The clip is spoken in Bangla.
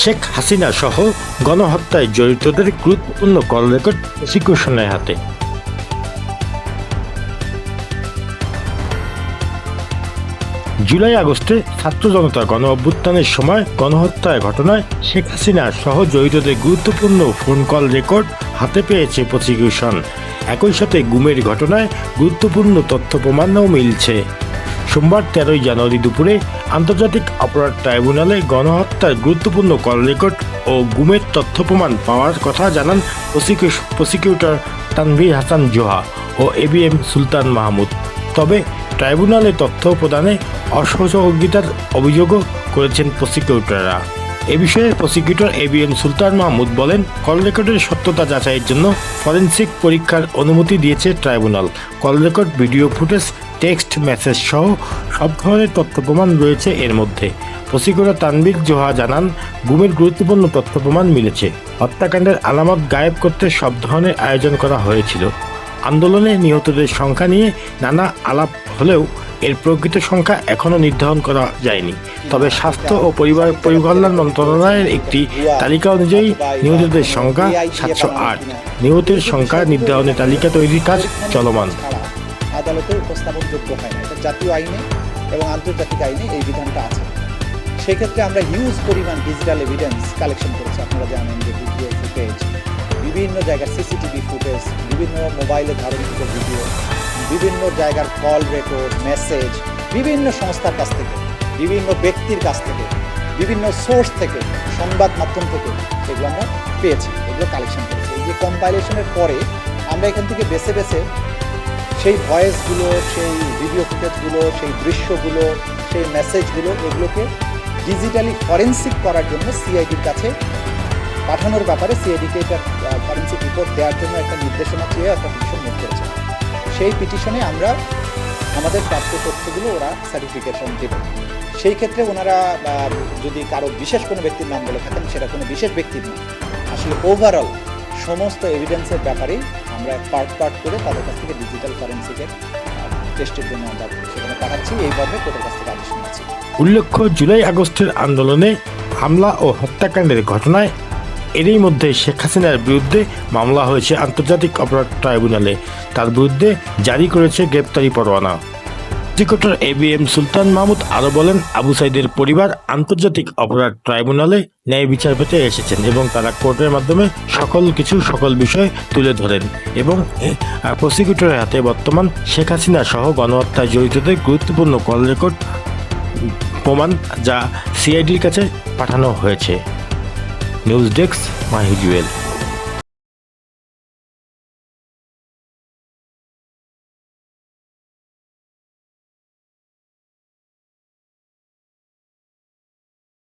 শেখ হাসিনা সহ গণহত্যায় জড়িতদের গুরুত্বপূর্ণ কল রেকর্ড প্রসিকিউশনের হাতে। জুলাই আগস্টে ছাত্র জনতা গণ অভ্যুত্থানের সময় গণহত্যার ঘটনায় শেখ হাসিনা সহ জড়িতদের গুরুত্বপূর্ণ ফোন কল রেকর্ড হাতে পেয়েছে প্রসিকিউশন। একই সাথে গুমের ঘটনায় গুরুত্বপূর্ণ তথ্য প্রমাণও মিলছে। সোমবার তেরোই জানুয়ারি দুপুরে আন্তর্জাতিক অপরাধ ট্রাইব্যুনালে গণহত্যার গুরুত্বপূর্ণ কল রেকর্ড ও গুমের তথ্য প্রমাণ পাওয়ার কথা জানান প্রসিকিউটর তানভীর হাসান জোহা ও এবিএম সুলতান মাহমুদ। তবে ট্রাইব্যুনালে তথ্য প্রদানে অসহযোগিতার অভিযোগও করেছেন প্রসিকিউটররা। এ বিষয়ে প্রসিকিউটর এবিএম সুলতান মাহমুদ বলেন, কল রেকর্ডের সত্যতা যাচাইয়ের জন্য ফরেনসিক পরীক্ষার অনুমতি দিয়েছে tribunal. Call record video footage text message সহ সব ধরনের তথ্য প্রমাণ রয়েছে এর মধ্যে। প্রসিকিউটর তানবির জোহা জানান গুমের গুরুত্বপূর্ণ তথ্য প্রমাণ মিলেছে। হত্যাকাণ্ডের আলামত গায়েব করতে সব ধরনের আয়োজন করা হয়েছিল। আন্দোলনে নিহতদের সংখ্যা নিয়ে নানা আলাপ হলেও এর প্রকৃত সংখ্যা এখনও নির্ধারণ করা যায়নি। তবে স্বাস্থ্য ও পরিবার, পরিকল্যাণ মন্ত্রণালয়ের একটি তালিকা অনুযায়ী নিহতদের সংখ্যা সাতশো আট। নিহতের সংখ্যা নির্ধারণের তালিকা তৈরির কাজ চলমান। আদালতে উপস্থাপনযোগ্য হয় না। এটা জাতীয় আইনে এবং আন্তর্জাতিক আইনে এই বিধানটা আছে। সেক্ষেত্রে আমরা হিউজ পরিমাণ ডিজিটাল এভিডেন্স কালেকশন করেছি। আপনারা জানেন যে ভিডিও ফুটেজ বিভিন্ন জায়গার সিসিটিভি ফুটেজ বিভিন্ন মোবাইলে ধারণকৃত ভিডিও বিভিন্ন জায়গার কল রেকর্ড মেসেজ বিভিন্ন সংস্থার কাছ থেকে, বিভিন্ন ব্যক্তির কাছ থেকে, বিভিন্ন সোর্স থেকে, সংবাদ মাধ্যম থেকে এগুলো আমরা পেয়েছি, এগুলো কালেকশন করেছি। এই যে কম্পাইলেশনের পরে আমরা এখান থেকে বেছে বেছে সেই ভয়েসগুলো, সেই ভিডিও ফুটেজগুলো সেই দৃশ্যগুলো, সেই মেসেজগুলো এগুলোকে ডিজিটালি ফরেন্সিক করার জন্য সিআইডির কাছে পাঠানোর ব্যাপারে সিআইডিকে এটা ফরেন্সিক রিপোর্ট দেওয়ার জন্য একটা নির্দেশনা চেয়ে একটা পিটিশন মুখ করেছে। সেই পিটিশনে আমরা আমাদের প্রাপ্ত তথ্যগুলো ওরা সার্টিফিকেশন দেবে। সেই ক্ষেত্রে ওনারা যদি কারও বিশেষ কোনো ব্যক্তির নাম বলে থাকেন, সেটা কোনো বিশেষ ব্যক্তির না। আসলে ওভারঅল সমস্ত এভিডেন্সের ব্যাপারেই আমরা পার্ট পার্ট করে তাদের কাছ থেকে ডিজিটাল কারেন্সিকে টেস্টের জন্য আমরা সেখানে পাঠাচ্ছি। এইভাবে কোর্টের কাছ থেকে আদেশ নিচ্ছি। উল্লেখ্য, জুলাই আগস্টের আন্দোলনে হামলা ও হত্যাকাণ্ডের ঘটনায় এরই মধ্যে শেখ হাসিনার বিরুদ্ধে মামলা হয়েছে আন্তর্জাতিক অপরাধ ট্রাইব্যুনালে। তার বিরুদ্ধে জারি করেছে গ্রেপ্তারি পরোয়ানা। Prosecutor A B M Sultan Mahmud আরও বলেন, আবু সাইদের পরিবার আন্তর্জাতিক অপরাধ ট্রাইব্যুনালে ন্যায় বিচার পেতে এসেছেন এবং তারা কোর্টের মাধ্যমে সকল কিছু, সকল বিষয় তুলে ধরেন এবং প্রসিকিউটরের হাতে বর্তমান শেখ হাসিনা সহ গণহত্যায় জড়িতদের গুরুত্বপূর্ণ কল রেকর্ড প্রমাণ যা সিআইডির কাছে পাঠানো হয়েছে। News desk মাহিজুয়েল